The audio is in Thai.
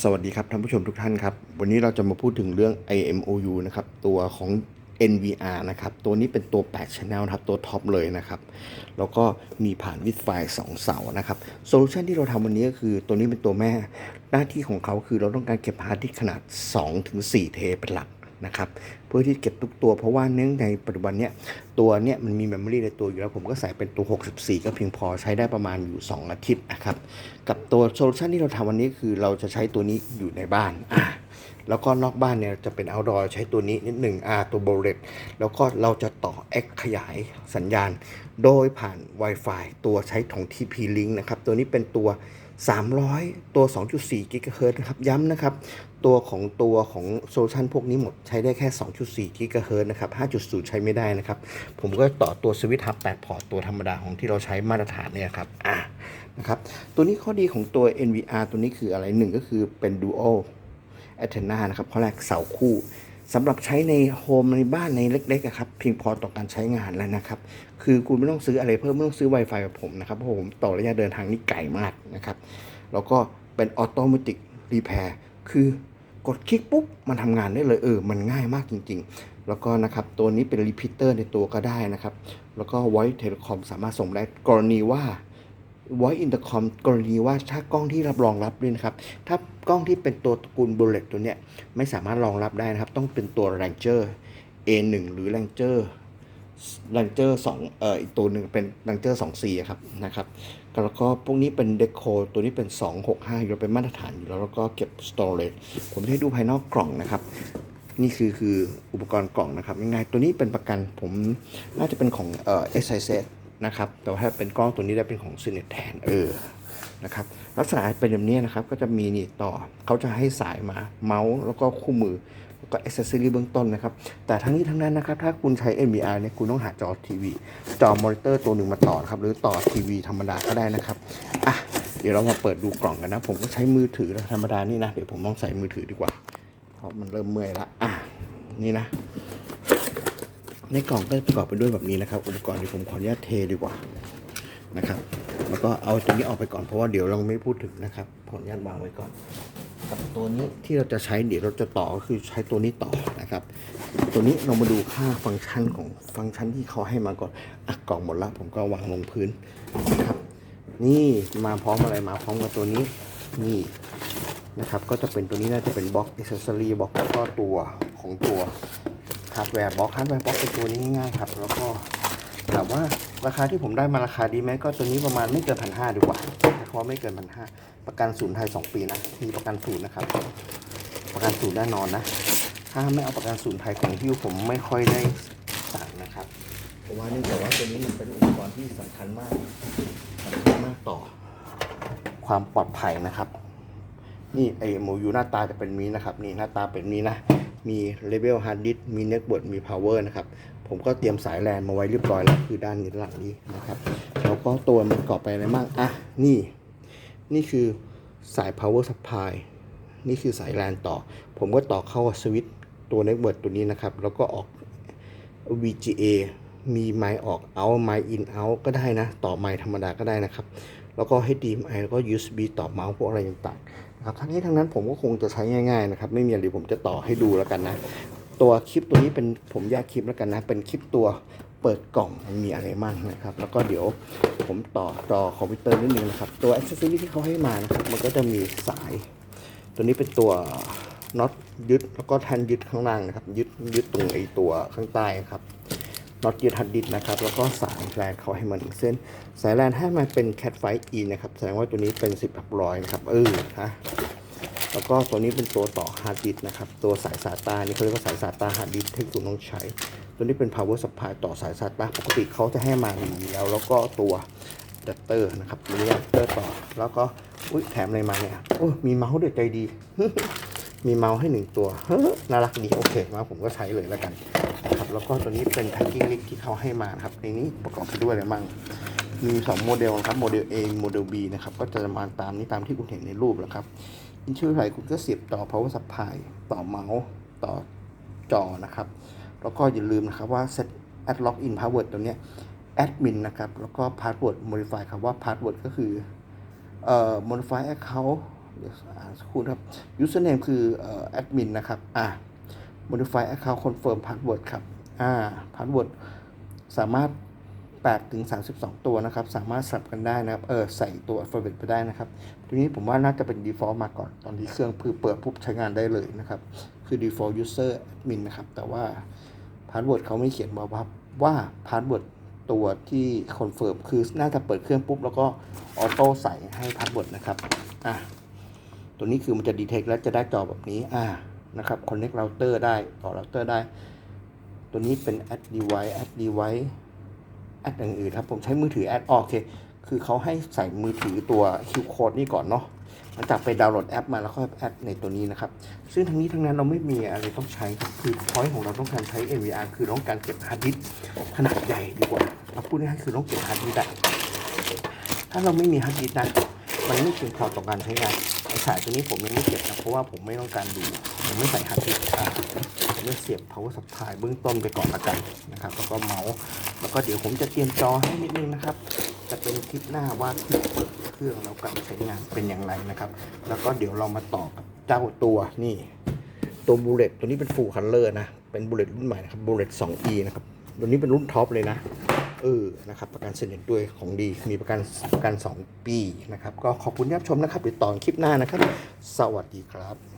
สวัสดีครับท่านผู้ชมทุกท่านครับ วันนี้เราจะมาพูดถึงเรื่อง IMOU นะครับ ตัวของ NVR นะครับ ตัวนี้เป็นตัว 8 Channel นะครับ ตัวท็อปเลยนะครับ แล้วก็มีผ่านวิดไฟ2เสานะครับโซลูชันที่เราทำวันนี้ก็คือตัวนี้เป็นตัวแม่ หน้าที่ของเขาคือเราต้องการเก็บฮาร์ดดิสขนาด 2-4 เทเป็นหลัก นะครับเพื่อที่เก็บทุกตัวเพราะว่าเนื่องในปัจจุบันเนี้ยตัวเนี้ยมันมีเมมโมรีในตัวอยู่แล้วผมก็ใส่เป็นตัว 64 ก็เพียงพอใช้ได้ประมาณอยู่ 2 อาทิตย์นะครับกับตัวโซลูชันที่เราทำวันนี้คือเราจะใช้ตัวนี้อยู่ในบ้านอะแล้วก็นอกบ้านเนี่ยจะเป็น outdoor ใช้ตัวนี้นิดหนึ่งอ่าตัวโบเลตแล้วก็เราจะต่อ X ขยายสัญญาณ โดยผ่าน Wi-Fi ตัวใช้ของ TP Link นะครับตัวนี้เป็นตัว 300 ตัว 2.4กิกะเฮิร์นะครับ ย้ำนะครับ ตัวของตัวของโซลูชันพวกนี้หมดใช้ได้แค่ 2.4กิกะเฮิรตซ์นะครับ 5.0 ใช้ไม่ได้นะครับ ผมก็ต่อตัวสวิตช์ฮับ8พอร์ตตัวธรรมดาของที่เราใช้มาตรฐานเนี่ยครับ อ่า นะครับ ตัวนี้ข้อดีของตัว NVR ตัวนี้คืออะไรหนึ่งก็คือเป็น Dual Antenna นะครับ ข้อแรกเสาคู่ สำหรับใช้ในโฮมในบ้านในเล็กๆครับเพียงพอต่อการใช้งานแล้วนะครับ คือคุณไม่ต้องซื้ออะไรเพิ่มไม่ต้องซื้อ Wi-Fi แบบผมนะครับเพราะผมต่อระยะเดินทางนี่ไกลมากนะครับ แล้วก็เป็น Automatic Repair คือกดคลิกปุ๊บ มันทำงานได้เลยเออ มันง่ายมากจริง ๆ แล้วก็นะครับ ตัวนี้เป็น Repeater ในตัวก็ได้นะครับ แล้วก็ Voice Telecom สามารถส่งได้กรณีว่า Voice Intercom กรณีว่าถ้ากล้องที่รับรองรับด้วยนะครับ ถ้ากล้องที่เป็นตัวตระกูล Bullet ตัวเนี้ยไม่สามารถรองรับได้นะครับ ต้องเป็นตัว Ranger A1 หรือ Ranger Ranger 2เอ่ออีกตัวหนึ่งเป็น Ranger 2C อะครับนะครับแล้วก็พวกนี้เป็น Deco ตัวนี้เป็น 265 อยู่แล้วเป็นมาตรฐานอยู่แล้วแล้วก็เก็บ storage ผมให้ดูภายนอกกล่องนะครับนี่คือคืออุปกรณ์กล่องนะครับง่ายๆตัวนี้เป็นประกันผมน่าจะเป็นของเอ่อ s i z นะครับ แต่ว่าถ้าเป็นกล้องตัวนี้ได้เป็นของ c i n e t แทนเออนะครับลักษณะเป็นแบบนี้นะครับก็จะมีนี่ต่อเขาจะให้สายมาเมาส์แล้วก็คู่มือแล้วก็อ c เซอรีเบื้องต้นนะครับ แต่ทั้งนี้ทั้งนั้นนะครับ ถ้าคุณใช้ NVR เนี่ยคุณต้องหาจอทีวี จอมอนิเตอร์ตัวหนึ่งมาต่อครับ หรือต่อทีวีธรรมดาก็ได้นะครับอะเดี๋ยวเรามาเปิดดูกล่องกันนะ ผมก็ใช้มือถือธรรมดานี่นะ เดี๋ยวผมลองใส่มือถือดีกว่า เพราะมันเริ่มเมื่อยละอะนี่นะ ในกล่องก็ประกอบไปด้วยแบบนี้นะครับ อุปกรณ์ที่ผมขออนุญาตเทดีกว่านะครับ แล้วก็เอาตัวนี้ออกไปก่อนเพราะว่าเดี๋ยวเราไม่พูดถึงนะครับขออนุญาตวางไว้ก่อนกับตัวนี้ที่เราจะใช้เดี๋ยวเราจะต่อก็คือใช้ตัวนี้ต่อนะครับ ตัวนี้เรามาดูค่าฟังก์ชันของฟังก์ชันที่เขาให้มาก่อนอะกล่องหมดละผมก็วางลงพื้นนะครับ นี่มาพร้อมอะไรมาพร้อมกับตัวนี้นี่นะครับ ก็จะเป็นตัวนี้น่าจะเป็นบล็อกอิสเซอรี่บล็อกแล้วก็ตัวของตัว ฮาร์ดแวร์บล็อกฮาร์ดแวร์บล็อกเป็นตัวนี้ง่ายๆครับ แล้วก็ถามว่าราคาที่ผมได้มาราคาดีไหมก็ตัวนี้ประมาณไม่เกินพันห้าดีกว่าเพราะไม่เกินพันห้าประกันศูนย์ไทย2ปีนะมีประกันศูนย์นะครับ ประกันศูนย์แน่นอนนะ ถ้าไม่เอาประกันศูนย์ไทยของที่ผมไม่ค่อยได้สั่งนะครับเพราะว่าเนื่องจากว่าตัวนี้มันเป็นอุปกรณ์ที่สำคัญมากสำคัญมากต่อ ความปลอดภัยนะครับ นี่ไอโมยูหน้าตาจะเป็นนี้นะครับ นี่หน้าตาเป็นนี้นะ มีเลเวลฮาร์ดดิสมีเน็ตบอร์ดมีพาวเวอร์นะครับ ผมก็เตรียมสายแลนมาไว้เรียบร้อยแล้ว คือด้านนี้หลังนี้นะครับ แล้วก็ตัวมันประกอบไปอะไรบ้างอะ นี่ นี่คือสาย power supply นี่คือสายแลนต่อ ผมก็ต่อเข้าสวิตตัวเน็ตเบิร์ดตัวนี้นะครับ แล้วก็ออก VGA มีไมค์ออกเอาไมค์อินเอาก็ได้นะ ต่อไมค์ธรรมดาก็ได้นะครับ แล้วก็ HDMI แล้วก็ USB ต่อเมาส์พวกอะไรต่างๆนะครับทั้งนี้ทั้งนั้นผมก็คงจะใช้ง่ายๆนะครับไม่มีอะไรผมจะต่อให้ดูแล้วกันนะ ตัวคลิปตัวนี้เป็นผมแยกคลิปแล้วกันนะ เป็นคลิปตัวเปิดกล่องมันมีอะไรบ้างนะครับ แล้วก็เดี๋ยวผมต่อจอคอมพิวเตอร์นิดนึงนะครับ ตัวอ c เซอรี่ที่เขาให้มานะครับมันก็จะมีสาย ตัวนี้เป็นตัวน็อตยึดแล้วก็แทนยึดข้างล่างนะครับยึดยึดตรงไอตัวข้างใต้ครับ น็อตยึดฮัดดิสนะครับ แล้วก็สายแลนเขาให้มาหนึ่งเส้น สายแลนให้มาเป็น Cat 5 E นะครับ แสดงว่าตัวนี้เป็น10ทับร้อยนะครับเออฮะแล้วก็ตัวนี้เป็นตัวต่อฮาร์ดดิสนะครับ ตัวสายสาตานี่เขาเรียกว่าสายสาตาฮาร์ดดิสที่คุณต้องใช้ ตัวนี้เป็น power supply ต่อสายสาตาปกติเขาจะให้มาอย่างนี้แล้ว แล้วก็ตัวดัตเตอร์นะครับตัวนี้ดัตเตอร์ต่อ แล้วก็อุ้ยแถมอะไรมาเนี่ยโอ้มีเมาส์ด้วยใจดี มีเมาส์ให้หนึ่งตัวน่ารักดีโอเคมาผมก็ใช้เลยแล้วกัน แล้วก็ตัวนี้เป็นแพ็กกิ้งลิกที่เขาให้มาครับในนี้ประกอบไปด้วยอะไรบ้างมี 2 โมเดลนะครับโมเดล A โมเดล B นะครับก็จะมาตามนี้ตามที่คุณเห็นในรูปแล้วครับอินชื่อไทคุณก็เสียบต่อ power supply ต่อเมาส์ต่อจอนะครับ แล้วก็อย่าลืมนะครับว่า set add lock in password ตัวเนี้ย admin นะครับ แล้วก็ password modify คำว่า password ก็คือเอ่อ modify account เดี๋ยวอ่านสักครู่ครับ username คือเอ่อ admin นะครับ อ่า modify account confirm password ครับ อ่า password สามารถ8ถึง32 ตัวนะครับ สามารถสลับกันได้นะครับ เออใส่ตัว alphabet ไปได้นะครับทีนี้ผมว่าน่าจะเป็น default มาก่อน ตอนที่เครื่องคือเปิดปุ๊บใช้งานได้เลยนะครับ คือ default user admin นะครับ แต่ว่า password เขาไม่เขียนมาว่าว่า password ตัวที่ confirm คือน่าจะเปิดเครื่องปุ๊บ แล้วก็ออโต้ใส่ให้ password นะครับ อะ ตัวนี้คือมันจะ detect แล้วจะได้จอแบบนี้ อ่า นะครับ connect router ได้ ต่อ router ได้ ตัวนี้เป็น add device add device แอดอย่างอื่นครับ ผมใช้มือถือแอดโอเค คือเขาให้ใส่มือถือตัว Q code นี่ก่อนเนาะหลังจากไปดาวน์โหลดแอปมาแล้วค่อยแอดในตัวนี้นะครับ ซึ่งทั้งนี้ทั้งนั้นเราไม่มีอะไรต้องใช้ครับ คือพอยของเราต้องการใช้ NVR คือต้องการเก็บฮาร์ดดิสขนาดใหญ่ดีกว่าเราพูดง่ายๆคือต้องเก็บฮาร์ดดิสก์อะถ้าเราไม่มีฮาร์ดดิสนะ มันไม่เพียงพอต่อการใช้งานไอ้สายตัวนี้ผมยังไม่เก็บนะเพราะว่าผมไม่ต้องการดู ผมไม่ใส่ฮาร์ดดิสก์อะผมเสียบ power supply เบื้องต้นไปก่อนละกันนะครับ แล้วก็เมาส์แล้วก็เดี๋ยวผมจะเตรียมจอให้นิดนึงนะครับ จะเป็นคลิปหน้าว่าที่เปิดเครื่องแล้วการใช้งานเป็นอย่างไรนะครับ แล้วก็เดี๋ยวเรามาต่อกับเจ้าตัวนี่ ตัวบูเลตตัวนี้เป็นฟูลคัลเลอร์นะ เป็นบูเลตรุ่นใหม่นะครับบูเลต 2E นะครับตัวนี้เป็นรุ่นท็อปเลยนะเออ นะครับ ประกันเซ็นเน็ตด้วยของดี มีประกันประกัน 2 ปี นะครับ ก็ขอบคุณที่รับชมนะครับเดี๋ยวตอนคลิปหน้านะครับ สวัสดีครับ